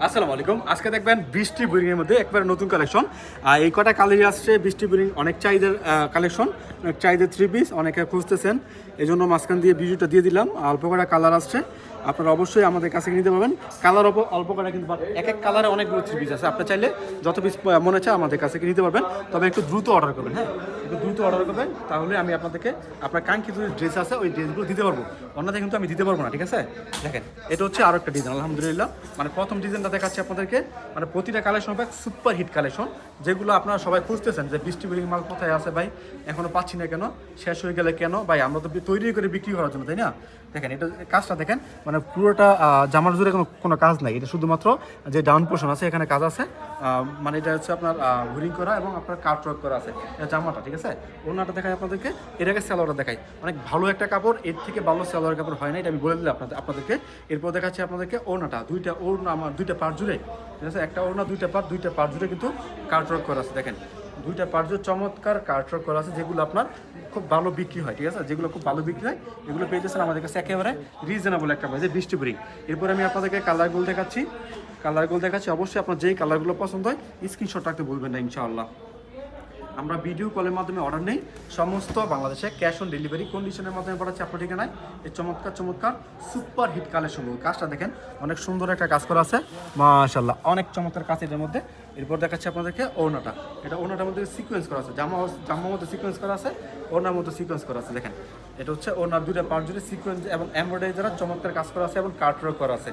আসসালামু আলাইকুম। আজকে দেখবেন বৃষ্টি বোরিং এর মধ্যে একবারে নতুন কালেকশন আর এই কটা কালারই আসছে, বৃষ্টি বোরিং, অনেক চাহিদার কালেকশন অনেক চাহিদার থ্রি পিস অনেকে খুঁজতেছেন। এই জন্য মাঝখান দিয়ে ভিডিওটা দিয়ে দিলাম, অল্প কটা কালার আসছে। আপনারা অবশ্যই আমাদের কাছে নিতে পারবেন। কালার অল্প অল্প কটা কিন্তু। এক এক কালারে অনেকগুলো থ্রি পিস আছে। আপনি চাইলে যত পিস মনে চায় আমাদের কাছে নিতে পারবেন। তবে একটু দ্রুত অর্ডার করবেন হ্যাঁ? একটু দ্রুত অর্ডার করবেন, তাহলে আমি আপনাদেরকে আপনার কাঙ্ক্ষিত যে ড্রেস আছে, ওই ড্রেসগুলো দিতে পারব। অন্যথায় কিন্তু আমি দিতে পারব না, ঠিক আছে? দেখেন, এটা হচ্ছে আরও একটা ডিজাইন আলহামদুলিল্লাহ। মানে প্রথম ডিজাইনটা দেখাচ্ছি আপনাদেরকে। মানে প্রতিটা কালেকশন হবে সুপার হিট কালেকশন যেগুলো আপনারা সবাই খুঁজতেছেন যে বৃষ্টি বিলিং মাল কোথায় আছে ভাই এখনও পাচ্ছি না কেন, শেষ হয়ে গেলে কেন? ভাই, আমরা তো তৈরি করে বিক্রি করার জন্য, তাই না? দেখেন, এটা কাজটা দেখেন মানে পুরোটা জামার জুড়ে কোনো কোনো কাজ নাই। এটা শুধুমাত্র যে ডাউন পোর্শন আছে, এখানে কাজ আছে। মানে এটা হচ্ছে আপনার হুইলিং করা এবং আপনার কাট করা আছে। এটা জামাটা, ঠিক আছে? ওনাটা দেখাই আপনাদেরকে। এটাকে স্যালোয়ারটা দেখাই। অনেক ভালো একটা কাপড়, এর থেকে ভালো স্যালোয়ার কাপড় হয় না, এটা আমি বলে দিলাম আপনাদের আপনাদেরকে। এরপর দেখাচ্ছি আপনাদেরকে ওনাটা দুইটা ওড়না আমার দুইটা পার জুড়ে। ঠিক আছে? একটা ওড়না, দুইটা পার দুইটা পার জুড়ে কিন্তু কাট ওয়ার্ক করা আছে, দেখেন। দুইটা পার জুড়ে চমৎকার কাট ওয়ার্ক করা আছে, যেগুলো আপনার খুব ভালো বিক্রি হয়, ঠিক আছে? যেগুলো খুব ভালো বিক্রি হয়, এগুলো পেয়ে যাচ্ছেন আমাদের কাছে একেবারে রিজনেবল একটা প্রাইসে বৃষ্টি ব্রিং এরপর আমি আপনাদেরকে কালারগুলো দেখাচ্ছি। কালারগুলো দেখাচ্ছি। অবশ্যই আপনার যেই কালারগুলো পছন্দ হয় স্ক্রিনশট রাখতে বলবেন না, ইনশাআল্লাহ। আমরা ভিডিও কলের মাধ্যমে অর্ডার নেই। সমস্ত বাংলাদেশে ক্যাশ অন ডেলিভারি কন্ডিশনের মাধ্যমে পাঠাচ্ছি আপনার ঠিকানায়। এই চমৎকার চমৎকার সুপার হিট কালেকশন কাজটা দেখেন, অনেক সুন্দর একটা কাজ করা আছে। মাশাল্লাহ অনেক চমৎকার কাজ এটার মধ্যে। এরপর দেখাচ্ছি আপনাদেরকে ওনাটা এটা ওনাটার মধ্যে সিকোয়েন্স করা আছে। জামা, জামার মধ্যে সিকোয়েন্স করা আছে ওনার মধ্যে সিকোয়েন্স করা আছে। দেখেন, এটা হচ্ছে ওনার দুইটা পার্ট জুড়ে সিকোয়েন্স এবং এমব্রয়ডারি দ্বারা চমৎকার কাজ করা আছে এবং কার্টওয়ার্ক করা আছে।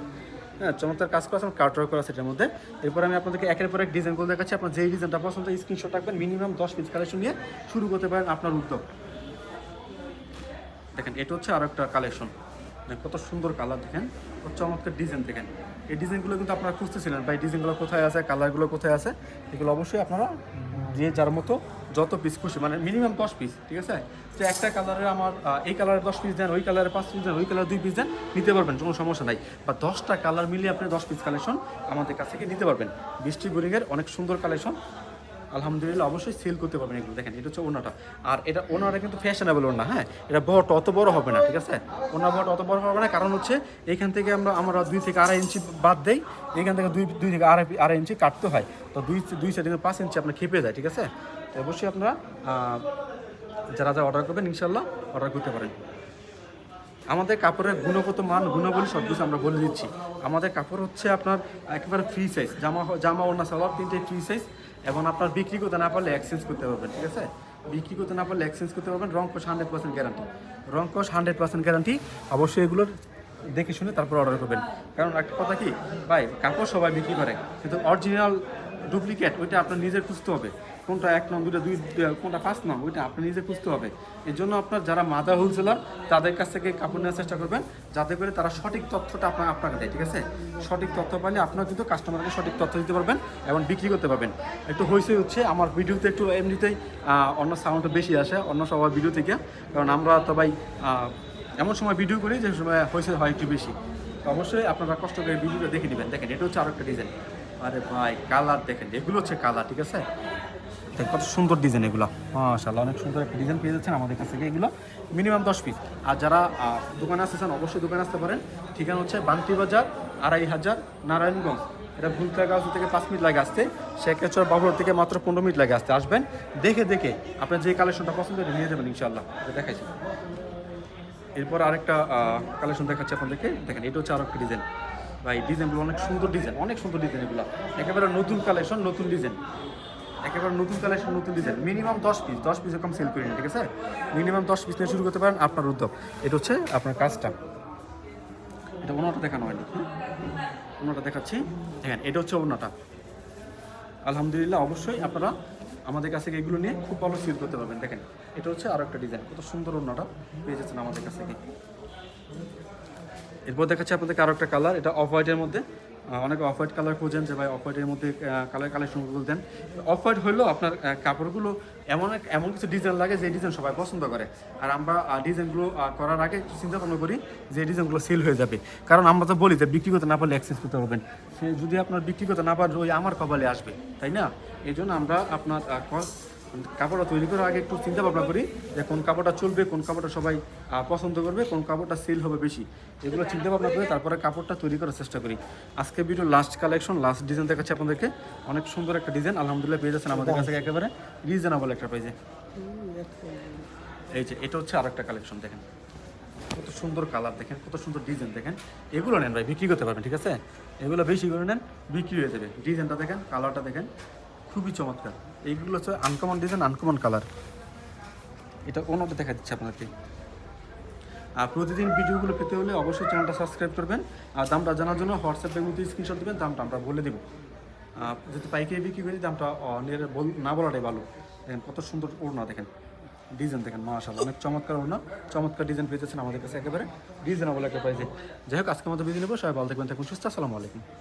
হ্যাঁ চমৎকার কাজ করা আছে এবং কার্টওয়ার্ক করা আছে এটার মধ্যে। এরপর আমি আপনাদেরকে একের পর এক ডিজাইনগুলো দেখাচ্ছি। আপনার যেই ডিজাইনটা পছন্দ স্ক্রিনশট রাখবেন মিনিমাম দশ পিস কালেকশন নিয়ে শুরু করতে পারেন আপনার উদ্যোগ। দেখেন, এটা হচ্ছে আরও একটা কালেকশন কত সুন্দর কালার দেখেন, কত চমৎকার ডিজাইন দেখেন। এই ডিজাইনগুলো কিন্তু আপনারা খুঁজতেছিলেন বা এই ডিজাইনগুলো কোথায় আছে কালারগুলো কোথায় আছে, এগুলো অবশ্যই আপনারা যে যার মতো যত পিস খুশি মানে মিনিমাম দশ পিস ঠিক আছে? তো একটা কালারে আমার এই কালারে দশ পিস দেন, ওই কালারে পাঁচ পিস দেন, ওই কালারে দুই পিস দেন, নিতে পারবেন, কোনো সমস্যা নাই। বা দশটা কালার মিলিয়ে আপনি দশ পিস কালেকশন আমাদের কাছ থেকে নিতে পারবেন। বৃষ্টি বোরিংয়ের অনেক সুন্দর কালেকশন আলহামদুলিল্লাহ, অবশ্যই সেল করতে পারবেন এগুলো। দেখেন, এটা হচ্ছে ওনাটা আর এটা ওনাটা কিন্তু ফ্যাশনেবল ওনা হ্যাঁ? এটা বট অত বড় হবে না, ঠিক আছে? ওনার বট অত বড় হবে না, কারণ হচ্ছে এখান থেকে আমরা আমরা দুই থেকে আড়াই ইঞ্চি বাদ দেই এখান থেকে দুই দুই থেকে আড়াই আড়াই ইঞ্চি কাটতে হয়। তো দুই দুই সাইড পাঁচ ইঞ্চি আপনার খেপে যায়, ঠিক আছে? তো অবশ্যই আপনারা যারা যারা অর্ডার করবেন ইনশাল্লাহ অর্ডার করতে পারেন। আমাদের কাপড়ের গুণগত মান, গুণাবলী সব কিছু আমরা বলে দিচ্ছি। আমাদের কাপড় হচ্ছে আপনার একেবারে ফ্রি সাইজ জামা জামা ওনা সালোয়ার তিনটে ফ্রি সাইজ এবং আপনার বিক্রি করতে না পারলে এক্সচেঞ্জ করতে পারবেন, ঠিক আছে? বিক্রি করতে না পারলে এক্সচেঞ্জ করতে পারবেন রং কোষ হান্ড্রেড পার্সেন্ট গ্যারান্টি রং কোষ হান্ড্রেড পার্সেন্ট গ্যারান্টি অবশ্যই এগুলোর দেখে শুনে তারপর অর্ডার করবেন। কারণ একটা কথা কি, ভাই, কাপড় সবাই বিক্রি করে, কিন্তু অরিজিনাল ডুপ্লিকেট ওইটা আপনার নিজের খুঁজতে হবে। কোনটা এক নং, দুইটা, দুই কোনটা পাঁচ নং, ওইটা আপনি নিজে খুঁজতে হবে। এর জন্য আপনার যারা মাদার হোলসেলার, তাদের কাছ থেকে কাপড় নেওয়ার চেষ্টা করবেন, যাতে করে তারা সঠিক তথ্যটা আপনার আপনাকে দেয়, ঠিক আছে? সঠিক তথ্য পাইলে আপনার কিন্তু কাস্টমারকে সঠিক তথ্য দিতে পারবেন এবং বিক্রি করতে পারবেন। একটু হয়েছে হচ্ছে, আমার ভিডিওতে একটু এমনিতেই অন্য সাউন্ডটা বেশি আসে, অন্য সবার ভিডিও থেকে, কারণ আমরা তো ভাই এমন সময় ভিডিও করি যে সময় হয়েছে হয় একটু বেশি। অবশ্যই আপনারা কষ্ট করে ভিডিওটা দেখে নেবেন। দেখেন, এটা হচ্ছে আরও একটা ডিজাইন আরে ভাই কালার দেখেন, এগুলো হচ্ছে কালার ঠিক আছে? কত সুন্দর ডিজাইন এগুলো। মাশাআল্লাহ, অনেক সুন্দর একটা ডিজাইন পেয়ে যাচ্ছেন আমাদের কাছ থেকে এগুলো মিনিমাম দশ পিস আর যারা দোকানে আসতে চান, অবশ্যই দোকানে আসতে পারেন। ঠিকানা হচ্ছে বান্তি বাজার, আড়াই হাজার, নারায়ণগঞ্জ। এটা ভুলতাগাছ থেকে পাঁচ মিনিট লাগে আসতে শেখেচর বাবুর থেকে মাত্র পনেরো মিনিট লাগে আসতে। আসবেন, দেখে দেখে আপনার যে কালেকশনটা পছন্দ হয় নিয়ে যাবেন ইনশাল্লাহ এটা দেখাইছি। এরপর আরেকটা কালেকশন দেখাচ্ছি আপনাদেরকে। দেখেন, এটা হচ্ছে আরেকটা ডিজাইন ভাই, ডিজাইনগুলো অনেক সুন্দর ডিজাইন, অনেক সুন্দর ডিজাইন এগুলো। একেবারে নতুন কালেকশন নতুন ডিজাইন। একেবারে নতুন কালেকশন নতুন ডিজাইন। মিনিমাম দশ পিস দশ পিস এরকম সেল করি না, ঠিক আছে? মিনিমাম দশ পিস নিয়ে শুরু করতে পারেন আপনার উদ্যোগ। এটা হচ্ছে আপনার কাজটা। এটা ওনাটা দেখানো হয়নি। ওনাটা দেখাচ্ছি। দেখেন, এটা হচ্ছে ওনাটা। আলহামদুলিল্লাহ, অবশ্যই আপনারা আমাদের কাছে এগুলো নিয়ে খুব ভালো ফিল করতে পারবেন। দেখেন, এটা হচ্ছে আরও একটা ডিজাইন। কত সুন্দর ওনাটা পেয়ে যাচ্ছেন আমাদের কাছ এরপর দেখাচ্ছি আপনাদেরকে আরও একটা কালার এটা অফ হোয়াইটের মধ্যে। অনেকে অফ হোয়াইট কালার খুঁজেন যে ভাই অফ হোয়াইটের মধ্যে কালার কালেকশনগুলো দেন। অফ হোয়াইট হলেও আপনার কাপড়গুলো এমন এক, এমন কিছু ডিজাইন লাগে যে ডিজাইন সবাই পছন্দ করে। আর আমরা ডিজাইনগুলো করার আগে চিন্তা ভাবনা করি যে ডিজাইনগুলো সেল হয়ে যাবে। কারণ আমরা তো বলি যে বিক্রি করতে না পারলে এক্সচেঞ্জ করতে পারবেন। যদি আপনার বিক্রি করতে না পারলে ওই আমার কপালে আসবে, তাই না? এই জন্য আমরা আপনার কাপড়টা তৈরি করার আগে একটু চিন্তা ভাবনা করি যে কোন কাপড়টা চলবে, কোন কাপড়টা সবাই পছন্দ করবে, কোন কাপড়টা সেল হবে বেশি। এগুলো চিন্তা ভাবনা করে তারপরে কাপড়টা তৈরি করার চেষ্টা করি। আজকে video last collection last design দেখাচ্ছি আপনাদেরকে। অনেক সুন্দর একটা ডিজাইন আলহামদুলিল্লাহ পেয়ে যাচ্ছেন আমাদের কাছে একেবারে রিজনেবল একটা পেয়েছে এই যে, এটা হচ্ছে আরেকটা কালেকশন দেখেন। কত সুন্দর কালার দেখেন, কত সুন্দর ডিজাইন দেখেন। এগুলো নেন ভাই, বিক্রি করতে পারবেন, ঠিক আছে? এগুলো বেশি করে নেন, বিক্রি হয়ে যাবে। ডিজাইনটা দেখেন কালারটা দেখেন। খুবই চমৎকার। এইগুলো হচ্ছে আনকমন ডিজাইন আনকমন কালার এটা অন্যটা দেখা দিচ্ছে আপনাকে? আর প্রতিদিন ভিডিওগুলো পেতে হলে অবশ্যই চ্যানেলটা সাবস্ক্রাইব করবেন। আর দামটা জানার জন্য হোয়াটসঅ্যাপের মধ্যে স্ক্রিনশট দেবেন, দামটা আমরা বলে দেবো। যদি পাইকারি বিক্রি করি, দামটা বল- না বলাটাই ভালো। দেখেন কত সুন্দর ওড়না, দেখেন। ডিজাইন দেখেন, মাশাআল্লাহ, অনেক চমৎকার ওড়না। চমৎকার ডিজাইন পেয়ে যাচ্ছেন আমাদের কাছে একেবারে ডিজাইনেবল একটা প্রাইসে যাই হোক আজকে আমাদের বিদিন নেব, সবাই ভালো থাকবেন, থাকুন সুস্থ, আসসালামু আলাইকুম।